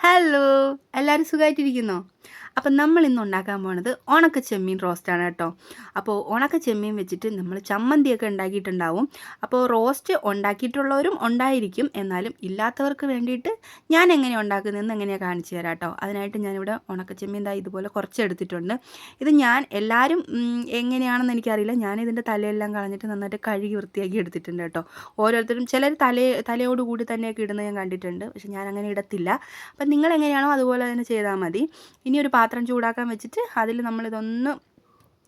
Hello എല്ലാവരും സുഖമായിട്ടിരിക്കുന്നോ അപ്പം നമ്മൾ ഇന്ന് ഉണ്ടാക്കാൻ പോണത് ഉണക്ക ചെമ്മീൻ റോസ്റ്റാണ് കേട്ടോ. അപ്പോൾ ഉണക്ക ചെമ്മീൻ വെച്ചിട്ട് നമ്മൾ ചമ്മന്തിയൊക്കെ ഉണ്ടാക്കിയിട്ടുണ്ടാവും. അപ്പോൾ റോസ്റ്റ് ഉണ്ടാക്കിയിട്ടുള്ളവരും ഉണ്ടായിരിക്കും. എന്നാലും ഇല്ലാത്തവർക്ക് വേണ്ടിയിട്ട് ഞാൻ എങ്ങനെ ഉണ്ടാക്കുന്നതെന്ന് എങ്ങനെയാണ് കാണിച്ചു തരാം കേട്ടോ. അതിനായിട്ട് ഞാനിവിടെ ഉണക്ക ചെമ്മീൻ ദാ ഇതുപോലെ കുറച്ച് എടുത്തിട്ടുണ്ട്. ഇത് ഞാൻ എല്ലാവരും എങ്ങനെയാണെന്ന് എനിക്കറിയില്ല. ഞാൻ ഇതിന്റെ തലയെല്ലാം കളഞ്ഞിട്ട് നന്നായിട്ട് കഴുകി വൃത്തിയാക്കി എടുത്തിട്ടുണ്ട് കേട്ടോ. ഓരോരുത്തരും ചിലർ തല തലയോട് കൂടി തന്നെയൊക്കെ ഇടുന്നത് ഞാൻ കണ്ടിട്ടുണ്ട്. പക്ഷെ ഞാൻ അങ്ങനെ ഇടത്തില്ല. അപ്പം നിങ്ങൾ എങ്ങനെയാണോ അതുപോലെ തന്നെ ചെയ്താൽ മതി. ഇനി ഒരു ചൂടാക്കാൻ വെച്ചിട്ട് അതിൽ നമ്മളിതൊന്ന്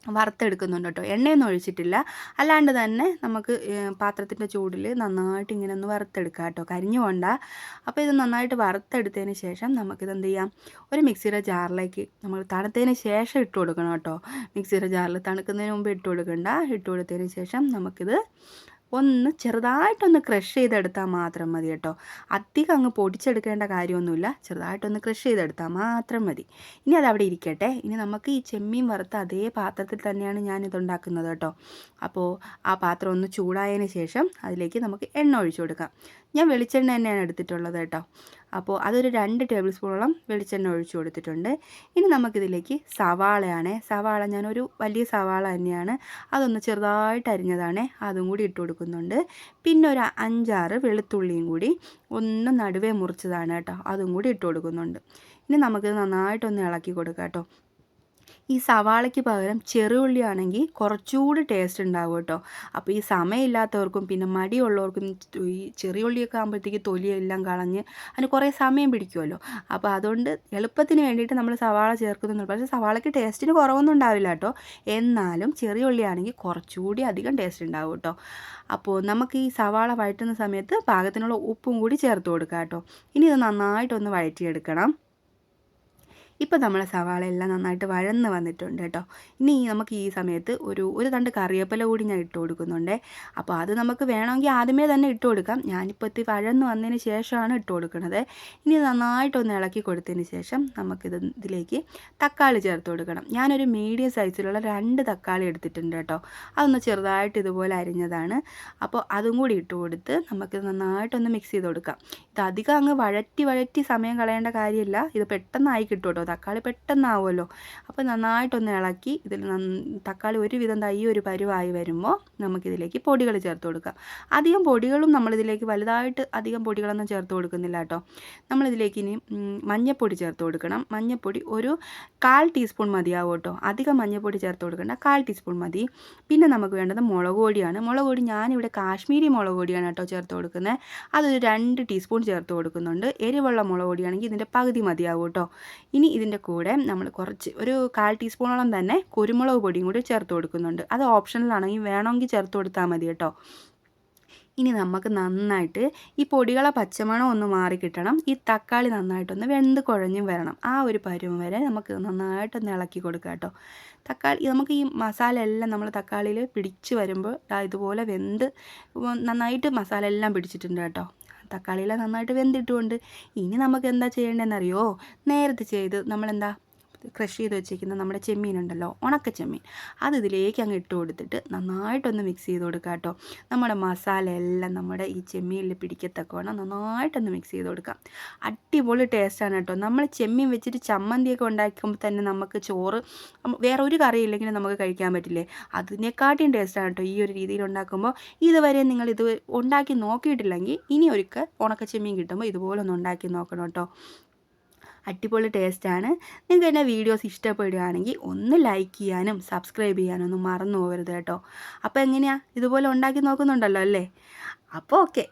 വറുത്തെടുക്കുന്നുണ്ട് കേട്ടോ. എണ്ണയൊന്നും ഒഴിച്ചിട്ടില്ല. അല്ലാണ്ട് തന്നെ നമുക്ക് പാത്രത്തിന്റെ ചൂടിൽ നന്നായിട്ട് ഇങ്ങനെ ഒന്ന് വറുത്തെടുക്കാം കേട്ടോ. കരിഞ്ഞു പോണ്ട. അപ്പോൾ ഇത് നന്നായിട്ട് വറുത്തെടുത്തതിന് ശേഷം നമുക്കിത് എന്ത് ചെയ്യാം? ഒരു മിക്സിയുടെ ജാറിലേക്ക് നമ്മൾ തണുത്തതിന് ശേഷം ഇട്ട് കൊടുക്കണം കേട്ടോ. മിക്സിയുടെ ജാറിൽ തണുക്കുന്നതിന് മുമ്പ് ഇട്ട് കൊടുക്കണ്ട. ഇട്ട് കൊടുത്തതിന് ശേഷം നമുക്കിത് ഒന്ന് ചെറുതായിട്ടൊന്ന് ക്രഷ് ചെയ്തെടുത്താൽ മാത്രം മതി കേട്ടോ. അധികം അങ്ങ് പൊടിച്ചെടുക്കേണ്ട കാര്യമൊന്നുമില്ല. ചെറുതായിട്ടൊന്ന് ക്രഷ് ചെയ്തെടുത്താൽ മാത്രം മതി. ഇനി അതവിടെ ഇരിക്കട്ടെ. ഇനി നമുക്ക് ഈ ചെമ്മീൻ വറുത്ത അതേ പാത്രത്തിൽ തന്നെയാണ് ഞാനിത് ഉണ്ടാക്കുന്നത് കേട്ടോ. അപ്പോൾ ആ പാത്രം ഒന്ന് ചൂടായതിന് ശേഷം അതിലേക്ക് നമുക്ക് എണ്ണ ഒഴിച്ചു കൊടുക്കാം. ഞാൻ വെളിച്ചെണ്ണ തന്നെയാണ് എടുത്തിട്ടുള്ളത് കേട്ടോ. അപ്പോൾ അതൊരു രണ്ട് ടേബിൾ സ്പൂണോളം വെളിച്ചെണ്ണ ഒഴിച്ചു കൊടുത്തിട്ടുണ്ട്. ഇനി നമുക്കിതിലേക്ക് സവാളയാണ്. സവാള ഞാനൊരു വലിയ സവാള തന്നെയാണ്. അതൊന്ന് ചെറുതായിട്ട് അരിഞ്ഞതാണ്. അതും കൂടി ഇട്ട് കൊടുക്കുന്നുണ്ട്. പിന്നെ ഒരു അഞ്ചാറ് വെളുത്തുള്ളിയും കൂടി ഒന്ന് നടുവേ മുറിച്ചതാണ് കേട്ടോ. അതും കൂടി ഇട്ട് കൊടുക്കുന്നുണ്ട്. ഇനി നമുക്കിത് നന്നായിട്ടൊന്ന് ഇളക്കി കൊടുക്കാം കേട്ടോ. ഈ സവാളയ്ക്ക് പകരം ചെറുള്ളി ആണെങ്കിൽ കുറച്ചുകൂടി ടേസ്റ്റ് ഉണ്ടാവും കേട്ടോ. അപ്പോൾ ഈ സമയമില്ലാത്തവർക്കും പിന്നെ മടിയുള്ളവർക്കും ഈ ചെറിയ ഉള്ളിയൊക്കെ ആകുമ്പോഴത്തേക്ക് തൊലിയെല്ലാം കളഞ്ഞ് അതിന് കുറേ സമയം പിടിക്കുമല്ലോ. അപ്പോൾ അതുകൊണ്ട് എളുപ്പത്തിന് വേണ്ടിയിട്ട് നമ്മൾ സവാള ചേർക്കുന്നുണ്ട്. പക്ഷേ സവാളയ്ക്ക് ടേസ്റ്റിന് കുറവൊന്നും ഉണ്ടാവില്ല കേട്ടോ. എന്നാലും ചെറിയ ഉള്ളിയാണെങ്കിൽ കുറച്ചുകൂടി അധികം ടേസ്റ്റ് ഉണ്ടാവും കേട്ടോ. അപ്പോൾ നമുക്ക് ഈ സവാള വഴറ്റുന്ന സമയത്ത് പാകത്തിനുള്ള ഉപ്പും കൂടി ചേർത്ത് കൊടുക്കാം കേട്ടോ. ഇനി ഇത് നന്നായിട്ടൊന്ന് വഴറ്റിയെടുക്കണം. ഇപ്പോൾ നമ്മളെ സവാള എല്ലാം നന്നായിട്ട് വഴന്ന് വന്നിട്ടുണ്ട് കേട്ടോ. ഇനി നമുക്ക് ഈ സമയത്ത് ഒരു ഒരു തണ്ട് കറിവേപ്പില കൂടി ഞാൻ ഇട്ട് കൊടുക്കുന്നുണ്ട്. അപ്പോൾ അത് നമുക്ക് വേണമെങ്കിൽ ആദ്യമേ തന്നെ ഇട്ട് കൊടുക്കാം. ഞാനിപ്പോൾ ഇത്തിരി വഴന്ന് വന്നതിന് ശേഷമാണ് ഇട്ട് കൊടുക്കുന്നത്. ഇനി നന്നായിട്ടൊന്ന് ഇളക്കി കൊടുത്തതിന് ശേഷം നമുക്കിത് ഇതിലേക്ക് തക്കാളി ചേർത്ത് കൊടുക്കണം. ഞാനൊരു മീഡിയം സൈസിലുള്ള രണ്ട് തക്കാളി എടുത്തിട്ടുണ്ട് കേട്ടോ. അതൊന്ന് ചെറുതായിട്ട് ഇതുപോലെ അരിഞ്ഞതാണ്. അപ്പോൾ അതും കൂടി ഇട്ട് കൊടുത്ത് നമുക്കിത് നന്നായിട്ടൊന്ന് മിക്സ് ചെയ്ത് കൊടുക്കാം. ഇത് അധികം അങ്ങ് വഴറ്റി വഴറ്റി സമയം കളയേണ്ട കാര്യമില്ല. ഇത് പെട്ടെന്നായി കിട്ടും കേട്ടോ. തക്കാളി പെട്ടെന്നാവുമല്ലോ. അപ്പോൾ നന്നായിട്ടൊന്ന് ഇളക്കി ഇതിൽ തക്കാളി ഒരുവിധം തൈ ഒരു പരുവായി വരുമ്പോൾ നമുക്കിതിലേക്ക് പൊടികൾ ചേർത്ത് കൊടുക്കാം. അധികം പൊടികളും നമ്മളിതിലേക്ക് വലുതായിട്ട് അധികം പൊടികളൊന്നും ചേർത്ത് കൊടുക്കുന്നില്ല കേട്ടോ. നമ്മളിതിലേക്ക് ഇനി മഞ്ഞൾപ്പൊടി ചേർത്ത് കൊടുക്കണം. മഞ്ഞൾപ്പൊടി ഒരു കാൽ ടീസ്പൂൺ മതിയാവും കേട്ടോ. അധികം മഞ്ഞൾപ്പൊടി ചേർത്ത് കൊടുക്കേണ്ട കാൽ ടീസ്പൂൺ മതി. പിന്നെ നമുക്ക് വേണ്ടത് മുളക് പൊടിയാണ്. മുളക് പൊടി ഞാനിവിടെ കാശ്മീരി മുളക് പൊടിയാണ് കേട്ടോ ചേർത്ത് കൊടുക്കുന്നത്. അതൊരു രണ്ട് ടീസ്പൂൺ ചേർത്ത് കൊടുക്കുന്നുണ്ട്. എരിവുള്ള മുളക് പൊടിയാണെങ്കിൽ ഇതിന്റെ പകുതി മതിയാവും കേട്ടോ. ഇനി ഇതിന്റെ കൂടെ നമ്മൾ കുറച്ച് ഒരു കാൽ ടീസ്പൂണോളം തന്നെ കുരുമുളക് പൊടിയും കൂടി ചേർത്ത് കൊടുക്കുന്നുണ്ട്. അത് ഓപ്ഷണലാണെങ്കിൽ വേണമെങ്കിൽ ചേർത്ത് കൊടുത്താൽ മതി കേട്ടോ. ഇനി നമുക്ക് നന്നായിട്ട് ഈ പൊടികളെ പച്ചമണം ഒന്ന് മാറി കിട്ടണം. ഈ തക്കാളി നന്നായിട്ടൊന്ന് വെന്ത് കുഴഞ്ഞും വരണം. ആ ഒരു പരുവം വരെ നമുക്ക് നന്നായിട്ടൊന്ന് ഇളക്കി കൊടുക്കാം കേട്ടോ. തക്കാളി നമുക്ക് ഈ മസാല എല്ലാം നമ്മൾ തക്കാളിയിൽ പിടിച്ച് വരുമ്പോൾ ഇതുപോലെ വെന്ത് നന്നായിട്ട് മസാല എല്ലാം പിടിച്ചിട്ടുണ്ട് കേട്ടോ. തക്കാളിയെല്ലാം നന്നായിട്ട് വെന്തിട്ടുമുണ്ട്. ഇനി നമുക്ക് എന്താ ചെയ്യേണ്ടതെന്നറിയോ? നേരത്തെ ചെയ്ത് നമ്മളെന്താ ക്രഷ് ചെയ്ത് വെച്ചിരിക്കുന്ന നമ്മുടെ ചെമ്മീൻ ഉണ്ടല്ലോ ഉണക്ക ചെമ്മീൻ. അത് ഇതിലേക്ക് അങ്ങ് ഇട്ട് കൊടുത്തിട്ട് നന്നായിട്ടൊന്ന് മിക്സ് ചെയ്ത് കൊടുക്കുക കേട്ടോ നമ്മുടെ മസാല എല്ലാം നമ്മുടെ ഈ ചെമ്മീനിൽ പിടിക്കത്തക്കവണ്ണം നന്നായിട്ടൊന്ന് മിക്സ് ചെയ്ത് കൊടുക്കാം. അടിപൊളി ടേസ്റ്റാണ് കേട്ടോ നമ്മൾ ചെമ്മീൻ വെച്ചിട്ട് ചമ്മന്തിയൊക്കെ ഉണ്ടാക്കുമ്പോൾ തന്നെ നമുക്ക് ചോറ് വേറെ ഒരു കറി ഇല്ലെങ്കിലും നമുക്ക് കഴിക്കാൻ പറ്റില്ലേ? അതിനെക്കാട്ടിയും ടേസ്റ്റാണ് കേട്ടോ ഈ ഒരു രീതിയിൽ ഉണ്ടാക്കുമ്പോൾ ഇതുവരെ നിങ്ങൾ ഇത് ഉണ്ടാക്കി നോക്കിയിട്ടില്ലെങ്കിൽ ഇനി ഒരിക്കൽ ഉണക്ക ചെമ്മീൻ കിട്ടുമ്പോൾ ഇതുപോലെ ഒന്ന് ഉണ്ടാക്കി നോക്കണം കേട്ടോ അടിപൊളി ടേസ്റ്റാണ്. നിങ്ങൾക്ക് എന്റെ വീഡിയോസ് ഇഷ്ടപ്പെടുകയാണെങ്കിൽ ഒന്ന് ലൈക്ക് ചെയ്യാനും സബ്സ്ക്രൈബ് ചെയ്യാനും ഒന്നും മറന്നു പോകരുത് കേട്ടോ. അപ്പോൾ എങ്ങനെയാണ് ഇതുപോലെ ഉണ്ടാക്കി നോക്കുന്നുണ്ടല്ലോ അല്ലേ? അപ്പോൾ ഓക്കെ.